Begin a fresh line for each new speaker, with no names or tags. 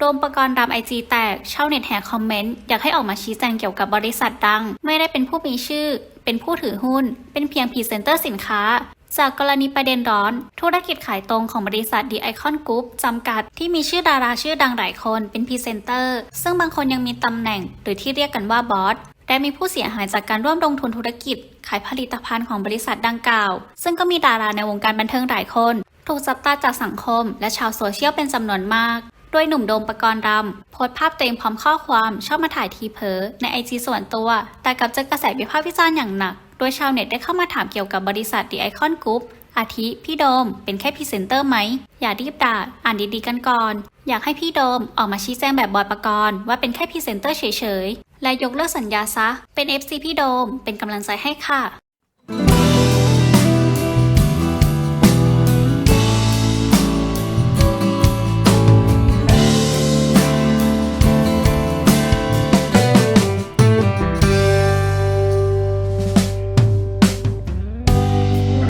โดมประกรณ์รำไอจีแตกชาวเน็ตแห่คอมเมนต์ อยากให้ออกมาชี้แจงเกี่ยวกับบริษัทดัง ไม่ได้เป็นผู้มีชื่อ เป็นผู้ถือหุ้น เป็นเพียงพรีเซนเตอร์สินค้า จากกรณีประเด็นร้อน ธุรกิจขายตรงของบริษัท The Icon Group จำกัดที่มีชื่อดาราชื่อดังหลายคนเป็นพรีเซนเตอร์ ซึ่งบางคนยังมีตำแหน่ง หรือที่เรียกกันว่าบอสและมีผู้เสียหายจากการร่วมลงทุนธุรกิจ ขายผลิตภัณฑ์ของบริษัทดังกล่าว ซึ่งก็มีดาราในวงการบันเทิงหลายคน ถูกจับตาจากสังคม และชาวโซเชียลเป็นจำนวนมาก โดยหนุ่มโดมปกรณ์รำโพสภาพตัวเองพร้อมข้อความชอบมาถ่ายทีเผลอในไอจีส่วนตัว แต่กลับเจอกระแสวิพากษ์วิจารณ์อย่างหนัก โดยชาวเน็ตได้เข้ามาถามเกี่ยวกับบริษัท The Icon Group อาทิ พี่โดม เป็นแค่พรีเซนเตอร์ไหม อย่ารีบด่า อ่านดีๆกันก่อน อยากให้พี่โดมออกมาชี้แจงแบบบอยปรกรณ์ว่าเป็นแค่พรีเซนเตอร์เฉยๆ และยกเลิกสัญญาซะ เป็น FC พี่โดม เป็นกำลังใจให้ค่ะ